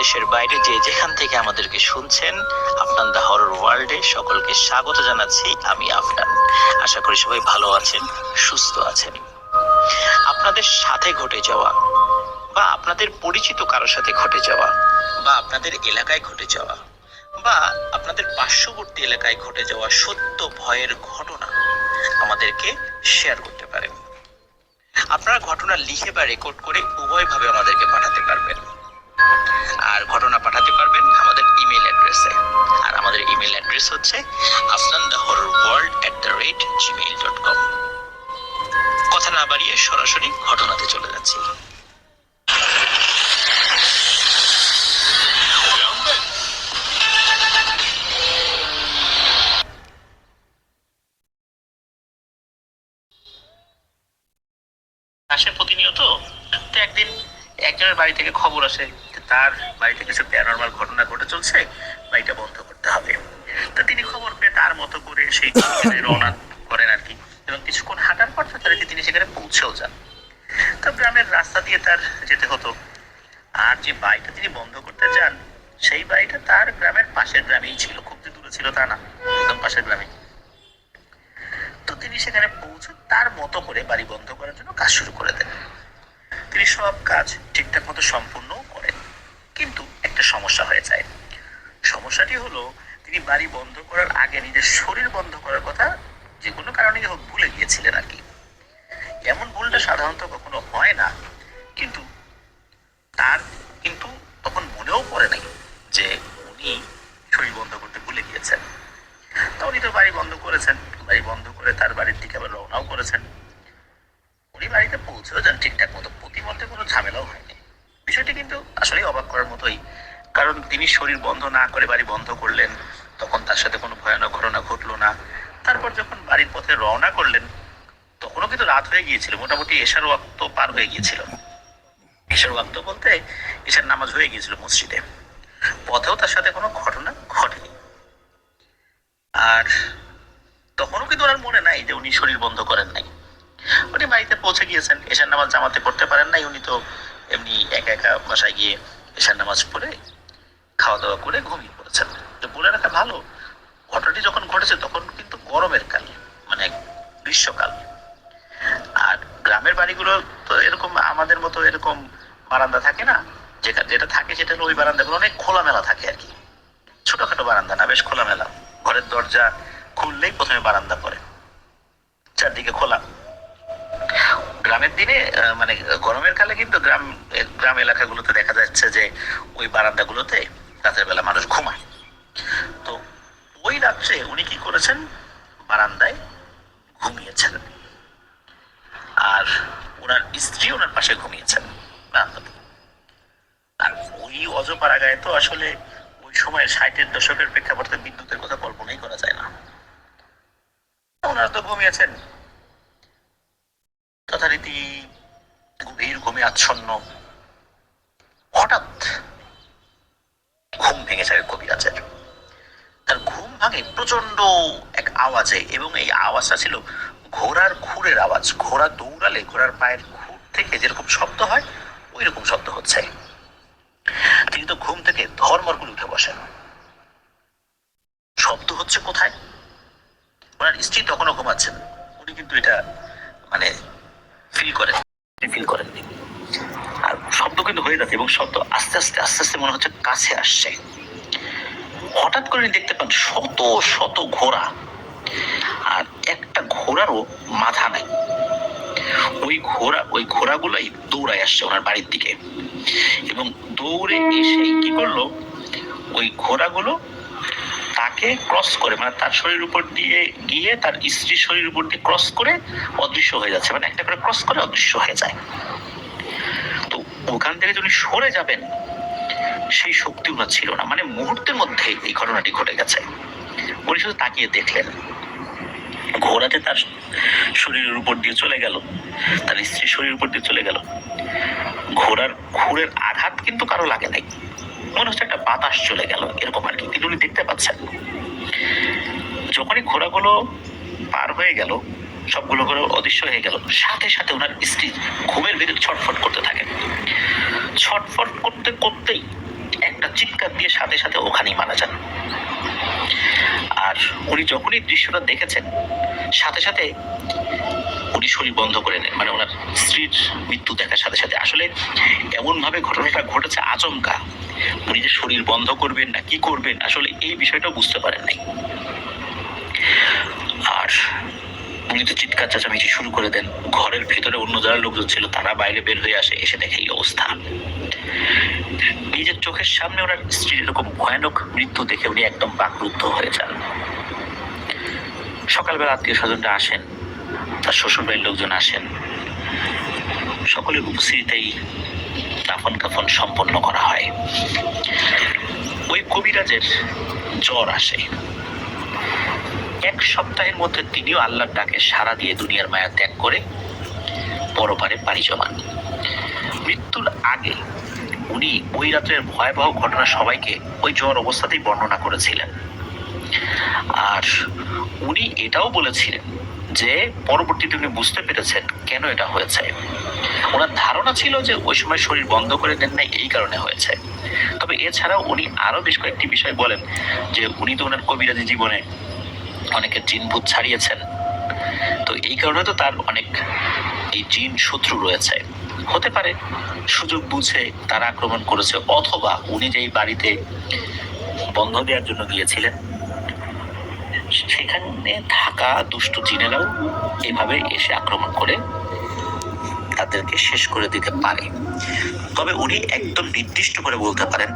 দেশের বাইরে যে যেখান থেকে আমাদেরকে শুনছেন আফনান দা হরর ওয়ার্ল্ডে সকলকে স্বাগত জানাচ্ছি আমি আফনান আশা করি সবাই ভালো আছেন, সুস্থ আছেন। আপনাদের সাথে ঘটে যাওয়া বা আপনাদের পরিচিত কারোর সাথে ঘটে যাওয়া বা আপনাদের এলাকায় ঘটে যাওয়া বা আপনাদের পার্শ্ববর্তী এলাকায় ঘটে যাওয়া সত্য ভয়ের ঘটনা আমাদেরকে শেয়ার করতে পারেন। আপনারা ঘটনা লিখে বা রেকর্ড করে উভয়ভাবে আমাদেরকে পাঠাতে পারবেন। আর ঘটনা পাঠাতে পারবেন আমাদের ইমেল অ্যাড্রেসে আর আমাদের ইমেল অ্যাড্রেস হচ্ছে Afnan the horror world at the rate Gmail dot com কথা না বাড়িয়ে সরাসরি ঘটনাতে চলে যাচ্ছি। আসে প্রতিনিয়ত একজনের বাড়ি থেকে খবর আসে যে তার বাড়িতে কিছু প্যারানর্মাল ঘটনা ঘটে চলছে, বাড়িটা বন্ধ করতে হবে। তো তিনি খবর পেয়ে তার মতো করে সেই রওনা করেন আর কি। এবং কিছুক্ষণ হাঁটার পর তাদেরকে তিনি সেখানে পৌঁছেও যান। তো গ্রামের রাস্তা দিয়ে তার যেতে হতো। আর যে বাড়িটা তিনি বন্ধ করতে যান সেই বাড়িটা তার গ্রামের পাশের গ্রামেই ছিল। খুব যে দূরে ছিল তা না, একদম পাশের গ্রামে। তো তিনি সেখানে পৌঁছে তার মতো করে বাড়ি বন্ধ করার জন্য কাজ শুরু করে সব কাজ ঠিকঠাক মতো সম্পূর্ণ করেন। কিন্তু একটা সমস্যা হয়ে যায়। সমস্যাটি হলো, তিনি বাড়ি বন্ধ করার আগে নিজের শরীর বন্ধ করার কথা যে কোনো কারণেই হোক ভুলে গিয়েছিলেন আর কি। এমন ভুলটা সাধারণত কখনো হয় না, কিন্তু তার কিন্তু তখন মনেও পড়ে নাই যে উনি শরীর বন্ধ করতে ভুলে গিয়েছেন। তো উনি তো বাড়ি বন্ধ করেছেন, বাড়ি বন্ধ করে তার বাড়ির দিকে আবার রওনাও করেছেন। বাড়িতে পৌঁছেও যান ঠিকঠাক মতো। প্রতিমধ্যে কোনো ঝামেলাও হয়নি। বিষয়টি কিন্তু আসলেই অবাক করার মতোই। কারণ তিনি শরীর বন্ধ না করে বাড়ি বন্ধ করলেন, তখন তার সাথে কোনো ভয়ানক ঘটনা ঘটলো না। তারপর যখন বাড়ির পথে রওনা করলেন, তখনও কিন্তু রাত হয়ে গিয়েছিল, মোটামুটি এশার ওয়াক্ত পার হয়ে গিয়েছিল। এশার ওয়াক্ত বলতে এশার নামাজ হয়ে গিয়েছিল মসজিদে। পথেও তার সাথে কোনো ঘটনা ঘটেনি। আর তখনও কিন্তু ওনার মনে নাই যে উনি শরীর বন্ধ করেন নাই। উনি বাড়িতে পৌঁছে গিয়েছেন। এশার নামাজ জামাতে পড়তে পারেন নাই, উনি তো এমনি একা একা বাসায় গিয়ে এশার নামাজ পড়ে খাওয়া দাওয়া করে ঘুমিয়ে পড়েছেন। তো বলে রাখা ভালো, ঘটনাটি যখন ঘটেছে তখন কিন্তু গরমের কাল মানে গ্রীষ্মকাল। আর গ্রামের বাড়িগুলো তো এরকম আমাদের মতো এরকম বারান্দা থাকে না, যেটা যেটা থাকে সেটা হলো ওই বারান্দাগুলো অনেক খোলামেলা থাকে আর কি। ছোটখাটো বারান্দা না, বেশ খোলামেলা। ঘরের দরজা খুললেই প্রথমে বারান্দা পড়ে। গ্রামের দিনে মানে গরমের কালে কিন্তু গ্রাম গ্রাম এলাকাগুলোতে দেখা যাচ্ছে যে ওই বারান্দাগুলোতে রাতের বেলা মানুষ ঘুমায়। তো ওই রাত্রে উনি কি করেছেন? বারান্দায় ঘুমিয়েছেন। আর ওনার স্ত্রী ওনার পাশে ঘুমিয়েছেন বারান্দাতে। আর ওই অজপাড়া গায়ে তো আসলে ওই সময় ষাটের দশকের প্রেক্ষাপটে বিদ্যুতের কথা কল্পনাই করা যায় না। ওনারা তো ঘুমিয়েছেন। যথারীতি গভীর ঘুমে আচ্ছন্ন। হঠাৎ ঘুম ভেঙে যায় কবিরাজের। তার ঘুম ভাঙে প্রচণ্ড এক আওয়াজে এবং এই আওয়াজটা ছিল ঘোড়ার খুরের আওয়াজ। ঘোড়া দৌড়ালে ঘোড়ার পায়ের খুর থেকে যেরকম শব্দ হয় ওই রকম শব্দ হচ্ছে। তিনি তো ঘুম থেকে ধর্মর করে উঠে বসেন। শব্দ হচ্ছে কোথায়? ওনার স্ত্রী তখনও ঘুমাচ্ছেন। উনি কিন্তু এটা মানে ফিল করেন ফিল করেননি আর শব্দ কিন্তু হয়ে যাচ্ছে এবং শব্দ আস্তে আস্তে আস্তে আস্তে মনে হচ্ছে কাছে আসছে। হঠাৎ করে দেখতে পান শত শত ঘোড়া। আর একটা ঘোড়ারও মাথা নাই। ওই ঘোড়া, ওই ঘোড়াগুলাই দৌড়ায় আসছে ওনার বাড়ির দিকে। এবং দৌড়ে এসে কি করল? ওই ঘোড়াগুলো তাকে ক্রস করে? মানে তার শরীর উপর দিয়ে গিয়ে তার স্ত্রীর শরীর উপর দিয়ে ক্রস করে অদৃশ্য হয়ে যাচ্ছে। মানে একটা করে ক্রস করে অদৃশ্য হয়ে যায়। তো ওখান থেকে যদি সরে যাবেন, সেই শক্তি ওনার ছিল না। মানে মুহূর্তের মধ্যে এই ঘটনাটি ঘটে গেছে। উনি শুধু তাকিয়ে দেখলেন। ঘোড়াতে তার শরীরের উপর দিয়ে চলে গেল। তার স্ত্রীর শরীরের উপর দিয়ে চলে গেল। ঘোড়ার ঘুরের আঘাত কিন্তু কারও লাগে নাই। মনে বাতাস চলে গেল, এরকম আর কি। কিন্তু উনি দেখতে পাচ্ছেন। যখনই ঘোড়াগুলো পার হয়ে গেল, সবগুলো ঘোড়া অদৃশ্য হয়ে গেল, সাথে সাথে ওনার স্ত্রী ঘুমের ভিতরে ছটফট করতে থাকেন ছটফট করতে করতেই একটা চিৎকার দিয়ে সাথে সাথে ওখানেই মারা যান। আর উনি যখনই দৃশ্যটা দেখেছেন, সাথে সাথে উনি শরীর বন্ধ করে নেন। মানে ওনার স্ত্রীর মৃত্যু দেখার সাথে সাথে। আসলে এমন ভাবে ঘটনাটা ঘটেছে, আচমকা। উনি যে শরীর বন্ধ করবেন না, কি করবেন? আসলে এই বিষয়টা বুঝতে পারেন নাই। আর উনি তো চিৎকার চেঁচামেচি শুরু করে দেন। ঘরের ভিতরে অন্য যারা লোকজন ছিল, তারা বাইরে বের হয়ে আসে, এসে দেখে এই অবস্থা। নিজের চোখের সামনে ওনার স্ত্রীর এরকম ভয়ানক মৃত্যু দেখে উনি একদম বাকরুদ্ধ হয়ে যান। সকালবেলা আত্মীয় স্বজনরা আসেন, তার শ্বশুর বাড়ির লোকজন আসেন। সকলের উপস্থিতিতেই দাফন কাফন সম্পন্ন করা হয়। ওই কবিরাজের জ্বর আসে। এক সপ্তাহের মধ্যে তিনিও আল্লাহর ডাকে সাড়া দিয়ে দুনিয়ার মায়া ত্যাগ করে পরপারে পাড়ি জমান। মৃত্যুর আগে উনি ওই রাত্রের ভয়াবহ ঘটনা সবাইকে ওই জ্বর অবস্থাতেই বর্ণনা করেছিলেন। আর উনি এটাও বলেছিলেন যে পরবর্তীতে উনি বুঝতে পেরেছেন কেন এটা হয়েছে। ওনার ধারণা ছিল যে ওই সময় শরীর বন্ধ করে দেন নাই, এই কারণে হয়েছে। তবে এছাড়াও উনি আরও বেশ কয়েকটি বিষয় বলেন যে উনি তো ওনার কবিরাজি জীবনে অনেকের জিন ভূত ছাড়িয়েছেন। তো এই কারণে তো তার অনেক এই জিন শত্রু রয়েছে। হতে পারে সুযোগ বুঝে তারা আক্রমণ করেছে, অথবা উনি যেই বাড়িতে বন্ধ দেওয়ার জন্য গিয়েছিলেন সেখানে থাকা দুষ্ট জিনেরাও এভাবে এসে আক্রমণ করে তাদেরকে শেষ করে দিতে পারে। তবে উনি একদম নির্দিষ্ট করে বলতে পারেন